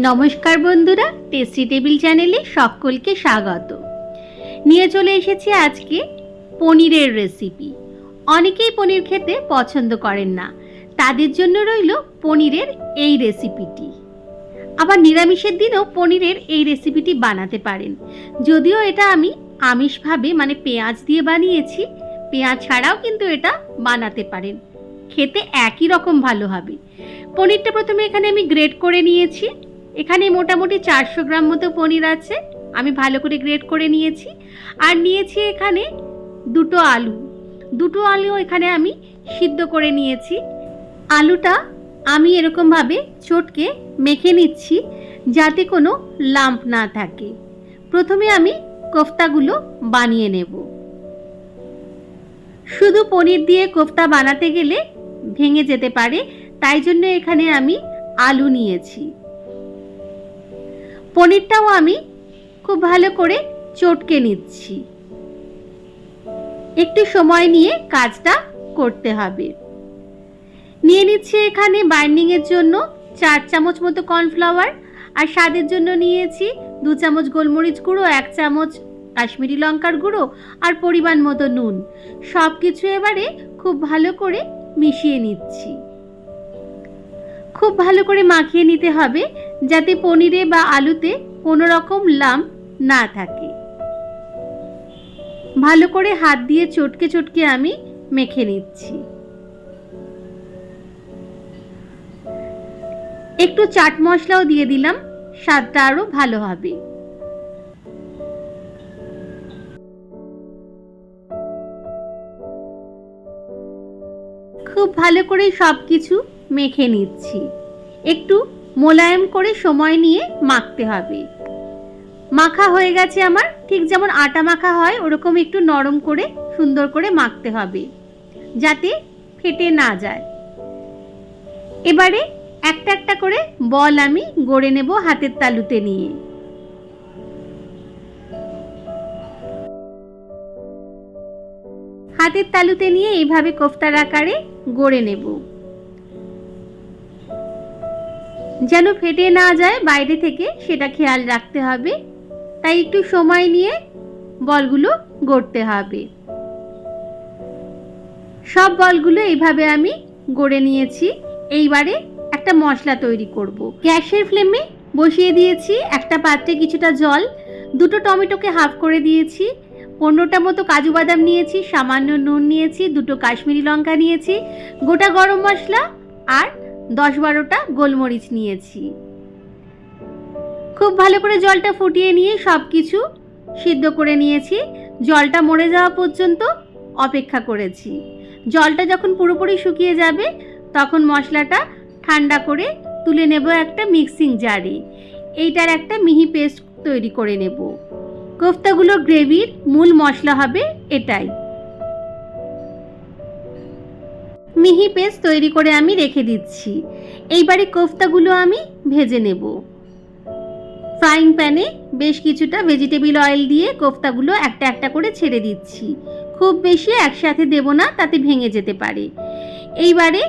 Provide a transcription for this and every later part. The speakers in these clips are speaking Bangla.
নমস্কার বন্ধুরা টেস্টি টেবিল চ্যানেলে সকলকে স্বাগত। নিয়ে চলে এসেছি আজকে পনিরের রেসিপি অনেকেই পনির খেতে পছন্দ করেন না, তাদের জন্য রইল পনিরের এই রেসিপিটি আবার নিরামিষের দিনও পনিরের এই রেসিপিটি বানাতে পারেন। যদিও এটা আমি আমিষভাবে মানে পেঁয়াজ দিয়ে বানিয়েছি, পেঁয়াজ ছাড়াও কিন্তু এটা বানাতে পারেন। খেতে একই রকম ভালো হবে। পনিরটা প্রথমে এখানে আমি গ্রেট করে নিয়েছি। এখানে মোটামুটি চারশো গ্রাম মতো পনির আছে। আমি ভালো করে গ্রেড করে নিয়েছি। আর নিয়েছি এখানে দুটো আলু। দুটো আলু এখানে আমি সিদ্ধ করে নিয়েছি। আলুটা আমি এরকমভাবে চটকে মেখে নিচ্ছি যাতে কোনো লাম্প না থাকে। প্রথমে আমি কোফতাগুলো বানিয়ে নেব। শুধু পনির দিয়ে কোফতা বানাতে গেলে ভেঙে যেতে পারে, তাই জন্য এখানে আমি আলু নিয়েছি। পনিরটাও আমি খুব ভালো করে চটকে নিচ্ছি। একটু সময় নিয়ে কাজটা করতে হবে। নিয়ে নিচ্ছি এখানে বাইন্ডিংয়ের জন্য চার চামচ মতো কর্নফ্লাওয়ার আর স্বাদের জন্য নিয়েছি দু চামচ গোলমরিচ গুঁড়ো, এক চামচ কাশ্মীরি লঙ্কার গুঁড়ো আর পরিমাণ মতো নুন। সব কিছু এবারে খুব ভালো করে মিশিয়ে নিচ্ছি। খুব ভালো করে মাখিয়ে নিতে হবে যাতে পনিরে বা আলুতে কোনো রকম লাম্প না থাকে। ভালো করে হাত দিয়ে চটকে চটকে আমি মেখে নিচ্ছি। একটু চাট মশলাও দিয়ে দিলাম, স্বাদটা আরও ভালো হবে। খুব ভালো করে সব কিছু মেখে নিচ্ছি। একটু মোলায়েম করে সময় নিয়ে মাখতে হবে। মাখা হয়ে গেছে আমার, ঠিক যেমন আটা মাখা হয়, ওরকম একটু নরম করে, সুন্দর করে মাখতে হবে, যাতে ফেটে না যায়। এবারে একটা একটা করে বল আমি গড়ে নেব হাতের তালুতে নিয়ে। হাতের তালুতে নিয়ে এইভাবে কোফতার আকারে গড়ে নেব। যেন ফেটে না যায় বাইরে থেকে, সেটা খেয়াল রাখতে হবে। তাই একটু সময় নিয়ে বলগুলো গড়তে হবে। সব বলগুলো এইভাবে আমি গড়ে নিয়েছি। এইবারে একটা মশলা তৈরি করব। গ্যাসের ফ্লেমে বসিয়ে দিয়েছি একটা পাত্রে কিছুটা জল, দুটো টমেটোকে হাফ করে দিয়েছি, পনেরোটা মতো কাজু বাদাম নিয়েছি, সামান্য নুন নিয়েছি, দুটো কাশ্মীরি লঙ্কা নিয়েছি, গোটা গরম মশলা আর দশ বারোটা গোলমরিচ নিয়েছি। খুব ভালো করে জলটা ফুটিয়ে নিয়ে সব কিছু সিদ্ধ করে নিয়েছি। জলটা মরে যাওয়া পর্যন্ত অপেক্ষা করেছি। জলটা যখন পুরোপুরি শুকিয়ে যাবে, তখন মশলাটা ঠান্ডা করে তুলে নেব একটা মিক্সিং জারে। এইটার একটা মিহি পেস্ট তৈরি করে নেব। কোফতাগুলো গ্রেভির মূল মশলা হবে এটাই। মিহি পেস্ট তৈরি করে আমি রেখে দিচ্ছি। এইবারে কোফতাগুলো আমি ভেজে নেব। ফ্রাইং প্যানে বেশ কিছুটা ভেজিটেবিল অয়েল দিয়ে কোফতাগুলো একটা একটা করে ছেড়ে দিচ্ছি। খুব বেশি একসাথে দেব না, তাতে ভেঙে যেতে পারে। এইবারে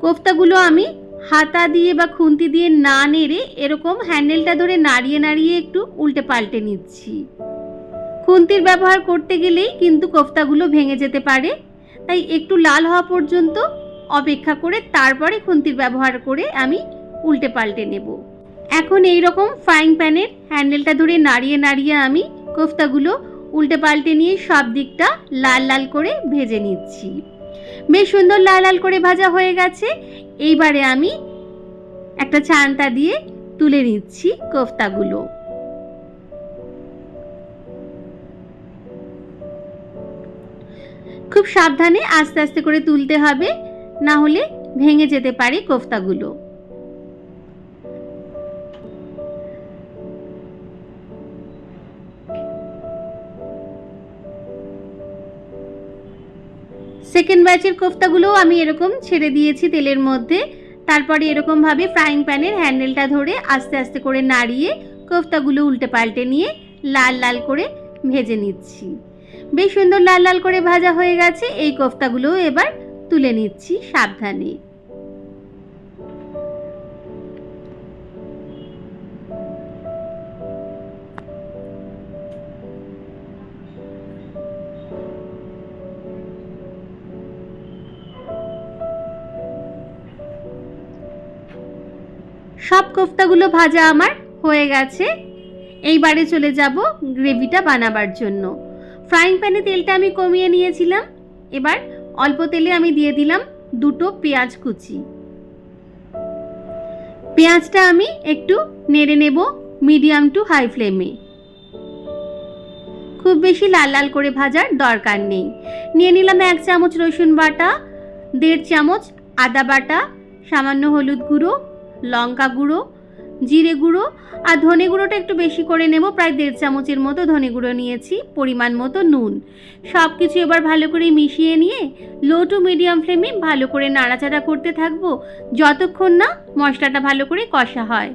কোফতাগুলো আমি হাতা দিয়ে বা খুন্তি দিয়ে না নেড়ে এরকম হ্যান্ডেলটা ধরে নাড়িয়ে নাড়িয়ে একটু উল্টে পাল্টে নিচ্ছি। খুন্তির ব্যবহার করতে গেলেই কিন্তু কোফতাগুলো ভেঙে যেতে পারে। তাই একটু লাল হওয়া পর্যন্ত অপেক্ষা করে তারপরে খুন্তির ব্যবহার করে আমি উল্টে পাল্টে নেব। এখন এই রকম ফ্রাইং প্যানের হ্যান্ডেলটা ধরে নাড়িয়ে নাড়িয়ে আমি কোফতাগুলো উল্টে পাল্টে নিয়ে সব দিকটা লাল লাল করে ভেজে নিচ্ছি। বেশ সুন্দর লাল লাল করে ভাজা হয়ে গেছে। এইবারে আমি একটা ছানটা দিয়ে তুলে নিচ্ছি কোফতাগুলো। খুব সাবধানে আস্তে আস্তে করে তুলতে হবে, না হলে ভেঙে যেতে পারে কোফতাগুলো। সেকেন্ড ব্যাচের কোফতাগুলোও আমি এরকম ছেড়ে দিয়েছি তেলের মধ্যে। তারপরে এরকমভাবে ফ্রাইং প্যানের হ্যান্ডেলটা ধরে আস্তে আস্তে করে নাড়িয়ে কোফতাগুলো উল্টে পাল্টে নিয়ে লাল লাল করে ভেজে নিচ্ছি। বেশ সুন্দর লাল লাল করে ভাজা হয়ে গেছে। এই কোফতাগুলো এবার তুলে নিচ্ছি সাবধানে। সব কোফতাগুলো ভাজা আমার হয়ে গেছে। এইবারে চলে যাব গ্রেভিটা বানাবার জন্য। ফ্রাইং প্যানে তেলটা আমি কমিয়ে নিয়েছিলাম। এবার অল্প তেলে আমি দিয়ে দিলাম দুটো পেঁয়াজ কুচি। পেঁয়াজটা আমি একটু নেড়ে নেব মিডিয়াম টু হাই ফ্লেমে। খুব বেশি লাল লাল করে ভাজার দরকার নেই। নিয়ে নিলাম এক চামচ রসুন বাটা, দেড় চামচ আদা বাটা, সামান্য হলুদ গুঁড়ো, লঙ্কা গুঁড়ো জিরে গুঁড়ো আর ধনে গুঁড়োটা একটু বেশি করে নেব। প্রায় দেড় চামচের মতো ধনে গুঁড়ো নিয়েছি, পরিমাণ মতো নুন। সব কিছু এবার ভালো করে মিশিয়ে নিয়ে লো টু মিডিয়াম ফ্লেমে ভালো করে নাড়াচাড়া করতে থাকব। যতক্ষণ না মশলাটা ভালো করে কষা হয়।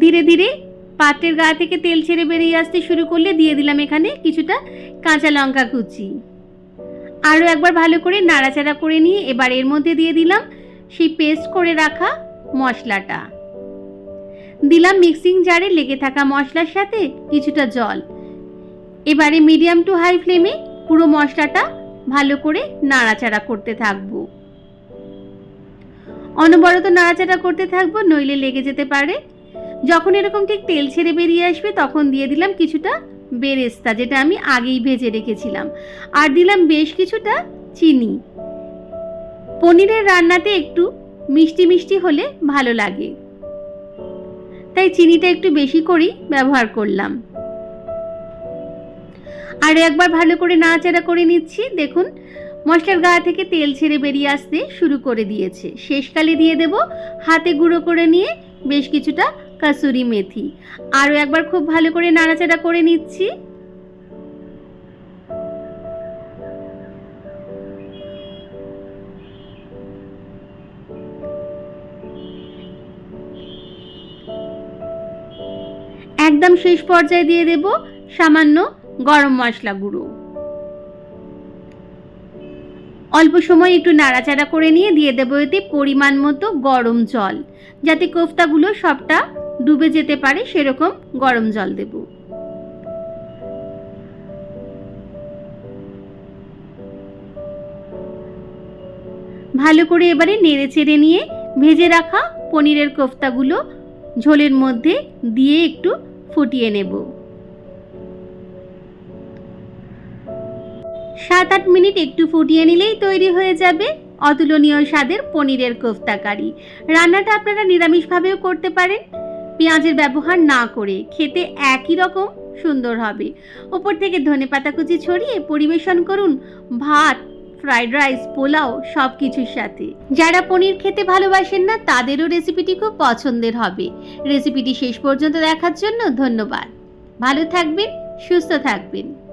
ধীরে ধীরে পাত্রের গা থেকে তেল ছেড়ে বেরিয়ে আসতে শুরু করলে দিয়ে দিলাম এখানে কিছুটা কাঁচা লঙ্কা কুচি। আরও একবার ভালো করে নাড়াচাড়া করে নিয়ে এবার এর মধ্যে দিয়ে দিলাম সেই পেস্ট করে রাখা মশলাটা। দিলাম মিক্সিং জারে লেগে থাকা মশলার সাথে কিছুটা জল। এবারে মিডিয়াম টু হাই ফ্লেমে পুরো মশলাটা ভালো করে নাড়াচাড়া করতে থাকব। অনবরত নাড়াচাড়া করতে থাকব, নইলে লেগে যেতে পারে। যখন এরকম ঠিক তেল ছেড়ে বেরিয়ে আসবে, তখন দিয়ে দিলাম কিছুটা বেরেস্তা, যেটা আমি আগেই ভেজে রেখেছিলাম। আর দিলাম বেশ কিছুটা চিনি। পনিরের রান্নাতে একটু মিষ্টি মিষ্টি হলে ভালো লাগে। তাই চিনিটা একটু বেশি করেই ব্যবহার করলাম। আর একবার ভালো করে নাড়াচাড়া করে নিচ্ছি। দেখুন, মশলার গা থেকে তেল ছেড়ে বেরিয়ে আসতে শুরু করে দিয়েছে। শেষকালে দিয়ে দেব হাতে গুঁড়ো করে নিয়ে বেশ কিছুটা কাসুরি মেথি। আরও একবার খুব ভালো করে নাড়াচাড়া করে নিচ্ছি। একদম শেষ পর্যায়ে দিয়ে দেব সামান্য গরম মশলা গুঁড়ো। অল্প সময় একটু নাড়াচাড়া করে নিয়ে দিয়ে দেবো এতে পরিমাণ মতো গরম জল, যাতে কোফতাগুলো সবটা ডুবে যেতে পারে সেরকম গরম জল দেব। ভালো করে এবারে নেড়ে চেড়ে নিয়ে ভেজে রাখা পনিরের কোফতাগুলো ঝোলের মধ্যে দিয়ে একটু ফুটিয়ে নেব। সাত আট মিনিট একটু ফুটিয়ে নিলেই তৈরি হয়ে যাবে অতুলনীয় স্বাদের পনিরের কোফতা কারি। রান্নাটা আপনারা নিরামিষভাবেও করতে পারেন। পেঁয়াজের ব্যবহার না করে খেতে একই রকম সুন্দর হবে। ওপর থেকে ধনে পাতা কুচি ছড়িয়ে পরিবেশন করুন ভাত ফ্রাইড রাইস পোলাও সব কিছুর সাথে। যারা পনির খেতে ভালোবাসেন না, তাদেরও রেসিপিটি খুব পছন্দের হবে। রেসিপিটি শেষ পর্যন্ত দেখার জন্য ধন্যবাদ। ভালো থাকবেন, সুস্থ থাকবেন।